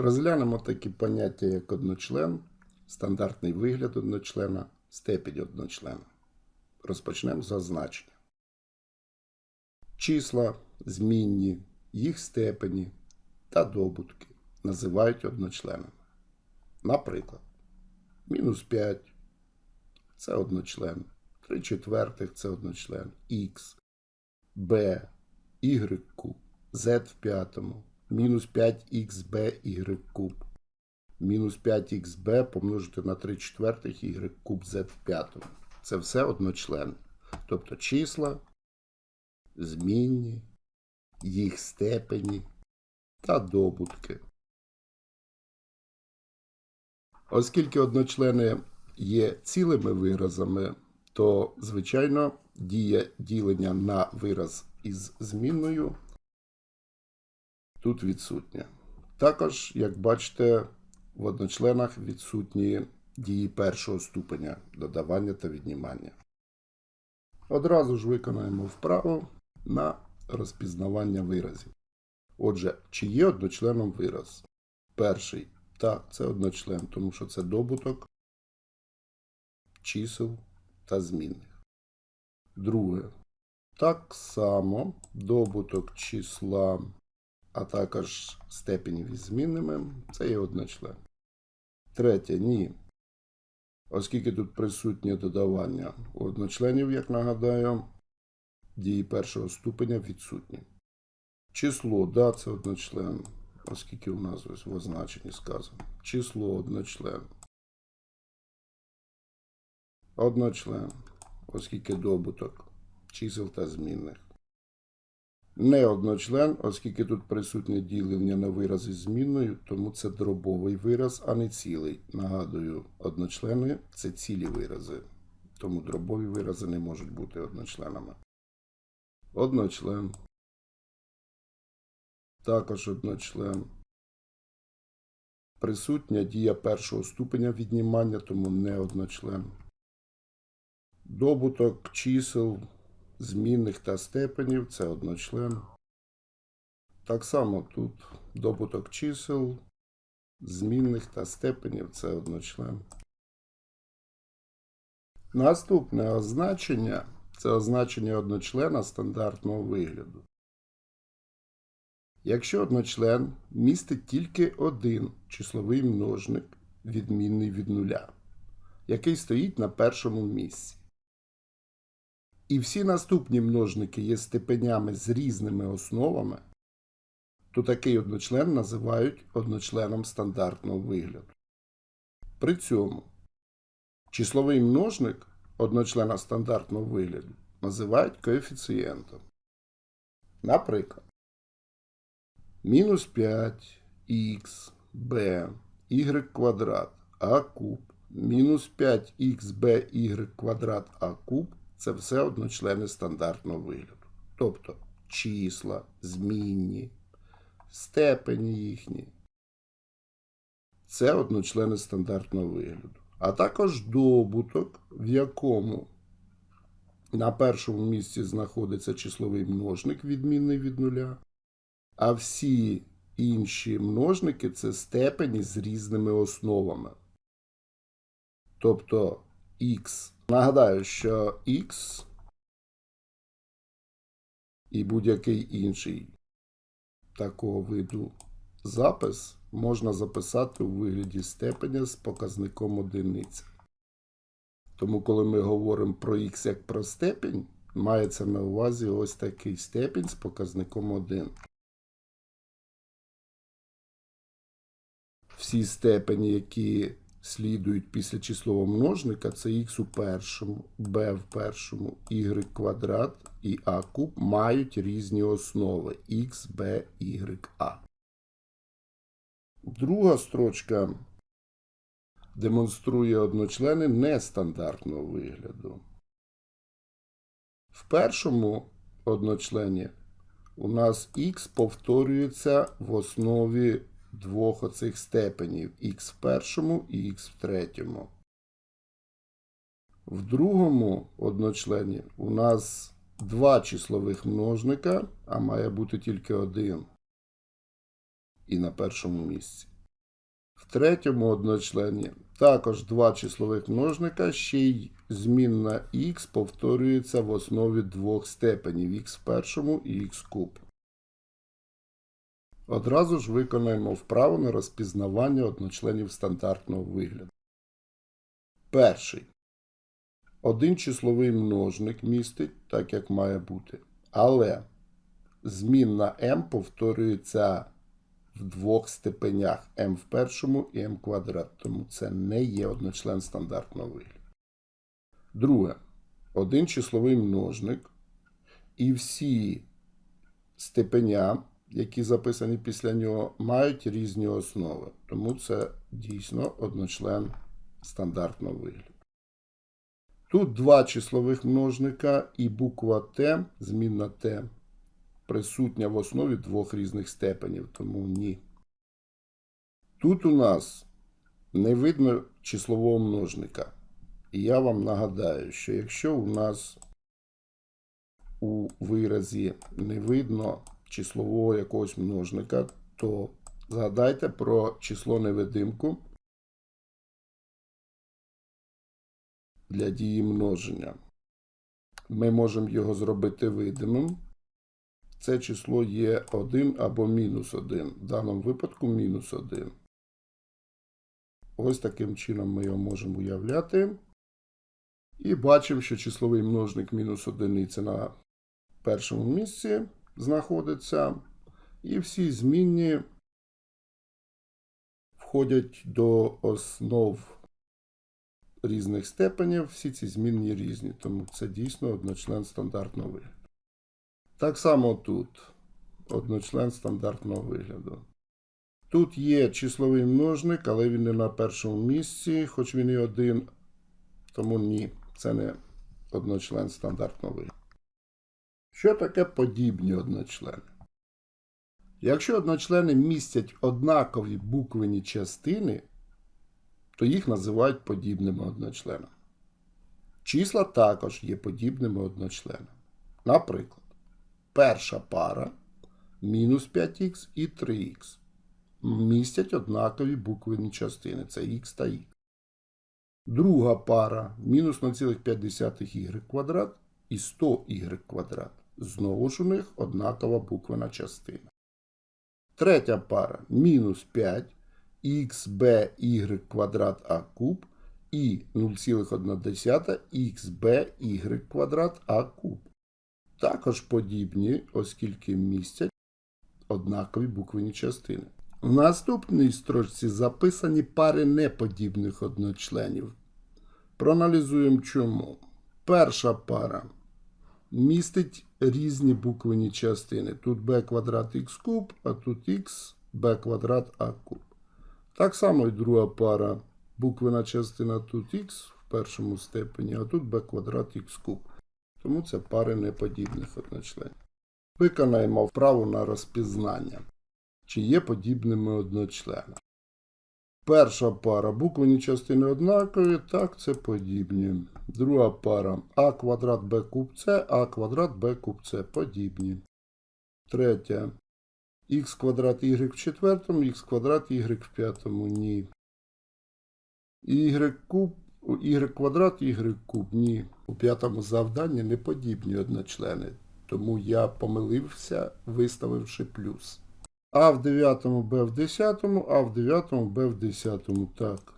Розглянемо такі поняття, як одночлен, стандартний вигляд одночлена, степінь одночлена. Розпочнемо з означення. Числа, змінні, їх степені та добутки називають одночленами. Наприклад, мінус 5 це одночлен, 3 четвертих це одночлен, х, b, y z в п'ятому, мінус 5xb y куб, мінус 5xb помножити на 3 четвертих y куб z в. Це все одночлен. Тобто числа, змінні, їх степені та добутки. Оскільки одночлени є цілими виразами, то, звичайно, дія ділення на вираз із змінною тут відсутня. Також, як бачите, в одночленах відсутні дії першого ступеня додавання та віднімання. Одразу ж виконаємо вправу на розпізнавання виразів. Отже, чи є одночленом вираз? Перший. Так, це одночлен, тому що це добуток чисел та змінних. Друге. Так само добуток числа, а також степенів із змінними це є одночлен. Третє. Ні. Оскільки тут присутнє додавання одночленів, як нагадаю, дії першого ступеня відсутні. Число, да, це одночлен, оскільки у нас ось в означенні сказано. Число одночлен. Одночлен, оскільки добуток чисел та змінних. Не одночлен, оскільки тут присутнє ділення на вирази з змінною, тому це дробовий вираз, а не цілий. Нагадую, одночлени це цілі вирази, тому дробові вирази не можуть бути одночленами. Одночлен. Також одночлен. Присутня дія першого ступеня віднімання, тому не одночлен. Добуток чисел змінних та степенів це одночлен. Так само тут добуток чисел, змінних та степенів це одночлен. Наступне означення це означення одночлена стандартного вигляду. Якщо одночлен містить тільки один числовий множник, відмінний від нуля, який стоїть на першому місці. І всі наступні множники є степенями з різними основами, то такий одночлен називають одночленом стандартного вигляду. При цьому числовий множник одночлена стандартного вигляду називають коефіцієнтом. Наприклад, мінус 5 х b y квадрат а куб мінус 5 xb y квадрат а куб це все одночлени стандартного вигляду. Тобто числа, змінні, степені їхні. Це одночлени стандартного вигляду. А також добуток, в якому на першому місці знаходиться числовий множник, відмінний від нуля, а всі інші множники це степені з різними основами. Тобто х. Нагадаю, що х і будь-який інший такого виду запис можна записати у вигляді степеня з показником одиниця. Тому, коли ми говоримо про х як про степінь, мається на увазі ось такий степінь з показником 1. Всі степені, які слідують після числового множника, це х у першому, b в першому, y квадрат і а куб мають різні основи x, b, y, a. Друга строчка демонструє одночлени нестандартного вигляду. В першому одночлені у нас х повторюється в основі двох оцих степенів х в першому і х в третьому. В другому одночлені у нас два числових множника, а має бути тільки один. І на першому місці. В третьому одночлені також два числових множника, ще й змінна х повторюється в основі двох степенів х в першому і х куб. Одразу ж виконаємо вправу на розпізнавання одночленів стандартного вигляду. Перший. Один числовий множник містить, так як має бути. Але змінна m повторюється в двох степенях m в першому і m квадрат. Тому це не є одночлен стандартного вигляду. Друге. Один числовий множник. І всі степеня, які записані після нього, мають різні основи. Тому це дійсно одночлен стандартного вигляду. Тут два числових множника і буква Т, змінна Т, присутня в основі двох різних степенів, тому ні. Тут у нас не видно числового множника. І я вам нагадаю, що якщо у нас у виразі не видно числового якогось множника, то згадайте про число невидимку для дії множення. Ми можемо його зробити видимим. Це число є 1 або мінус 1. В даному випадку мінус 1. Ось таким чином ми його можемо уявляти. І бачимо, що числовий множник мінус одиниця на першому місці знаходиться. І всі змінні входять до основ різних степенів. Всі ці змінні різні, тому це дійсно одночлен стандартного вигляду. Так само тут одночлен стандартного вигляду. Тут є числовий множник, але він не на першому місці, хоч він і один. Тому ні, це не одночлен стандартного вигляду. Що таке подібні одночлени? Якщо одночлени містять однакові буквені частини, то їх називають подібними одночленами. Числа також є подібними одночленами. Наприклад, перша пара мінус 5х і 3х містять однакові буквені частини це х та х. Друга пара мінус 0,5y квадрат і 100y квадрат. Знову ж у них однакова буквена частина. Третя пара мінус 5 xby квадрат а куб і 0,1 xby квадрат а куб. Також подібні, оскільки містять однакові буквені частини. В наступній строчці записані пари неподібних одночленів. Проаналізуємо чому. Перша пара містить різні буквені частини. Тут b квадрат х куб, а тут x b квадрат а куб. Так само і друга пара. Буквена частина тут х в першому степені, а тут b квадрат х куб. Тому це пари неподібних одночленів. Виконаємо вправу на розпізнання, чи є подібними одночленами. Перша пара буквені частини однакові, так, це подібні. Друга пара а квадрат b куб С, а квадрат b куб С подібні. Третя х квадрат y в четвертому, х квадрат y в п'ятому, ні. Y куб, y квадрат, y куб, ні. У п'ятому завданні не подібні одночлени. Тому я помилився, виставивши плюс. А в 9, Б в 10, А в 9, Б в 10. Так.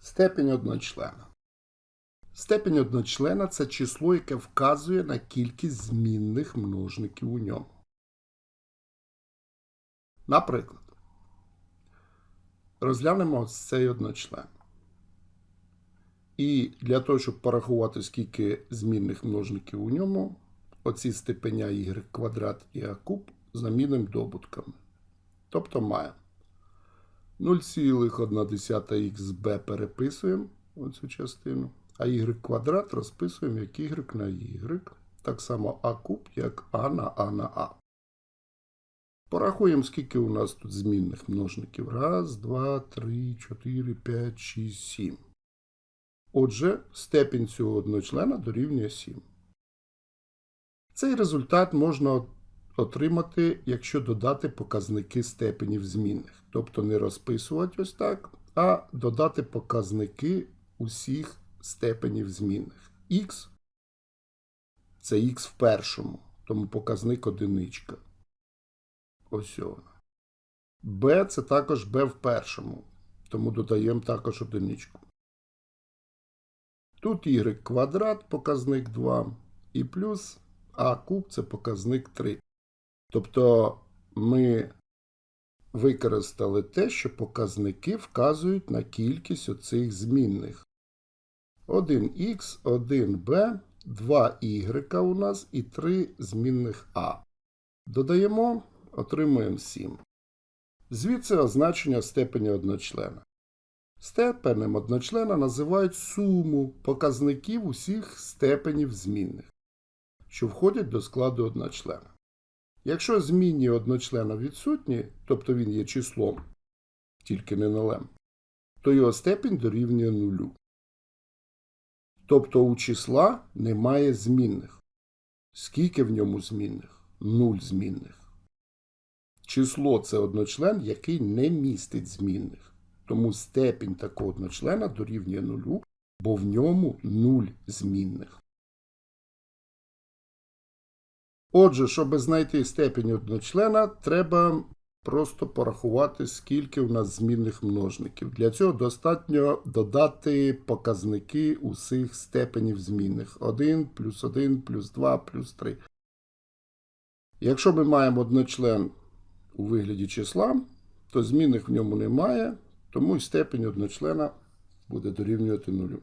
Степень одночлена. Степень одночлена це число, яке вказує на кількість змінних множників у ньому. Наприклад, розглянемо цей одночлен. І для того, щоб порахувати, скільки змінних множників у ньому, оці степеня y квадрат і а куб замінимо добутками. Тобто маємо 0,1xb переписуємо оцю частину, а y квадрат розписуємо як y на y. Так само а куб, як а на а на а. Порахуємо, скільки у нас тут змінних множників. Раз, два, три, чотири, п'ять, шість, сім. Отже, степінь цього одночлена дорівнює 7. Цей результат можна отримати, якщо додати показники степенів змінних. Тобто не розписувати ось так, а додати показники усіх степенів змінних. Х це х в першому, тому показник одиничка. Ось вона. b це також b в першому, тому додаємо також одиничку. Тут y квадрат, показник 2, і плюс а куб це показник 3. Тобто ми використали те, що показники вказують на кількість оцих змінних. 1х, 1b, 2y у нас і 3 змінних а. Додаємо, отримуємо 7. Звідси означення степені одночлена. Степенем одночлена називають суму показників усіх степенів змінних, що входять до складу одночлена. Якщо змінні одночлена відсутні, тобто він є числом, тільки не нулем, то його степінь дорівнює нулю. Тобто у числа немає змінних. Скільки в ньому змінних? Нуль змінних. Число це одночлен, який не містить змінних. Тому степінь такого одночлена дорівнює нулю, бо в ньому нуль змінних. Отже, щоб знайти степінь одночлена, треба просто порахувати, скільки у нас змінних множників. Для цього достатньо додати показники усіх степенів змінних. 1 плюс 1 плюс 2 плюс 3. Якщо ми маємо одночлен у вигляді числа, то змінних в ньому немає, тому і степень одночлена буде дорівнювати нулю.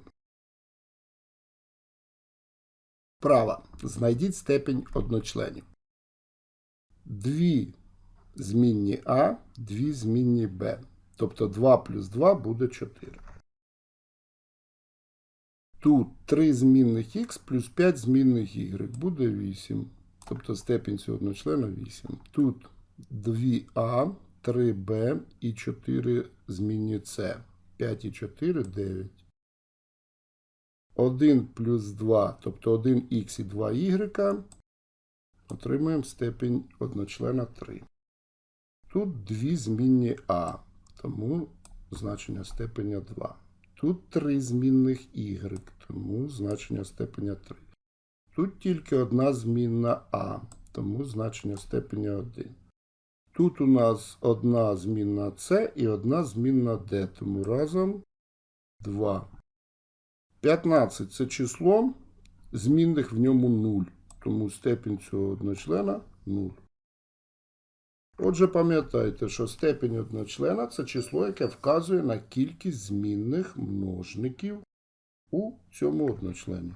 Права. Знайдіть степень одночленів. Дві змінні А, дві змінні Б. Тобто 2 плюс 2 буде 4. Тут 3 змінних х плюс 5 змінних y буде 8. Тобто степінь цього одночлена 8. Тут 2а, 3b і 4 змінні С. 5 і 4 9. 1 плюс 2, тобто 1х і 2y, отримуємо степінь одночлена 3. Тут дві змінні а, тому значення степеня 2. Тут три змінних y, тому значення степеня 3. Тут тільки одна змінна а, тому значення степеня 1. Тут у нас одна змінна С і одна змінна D, тому разом 2. 15 це число, змінних в ньому 0, тому степінь цього одночлена 0. Отже, пам'ятайте, що степінь одночлена це число, яке вказує на кількість змінних множників у цьому одночлені.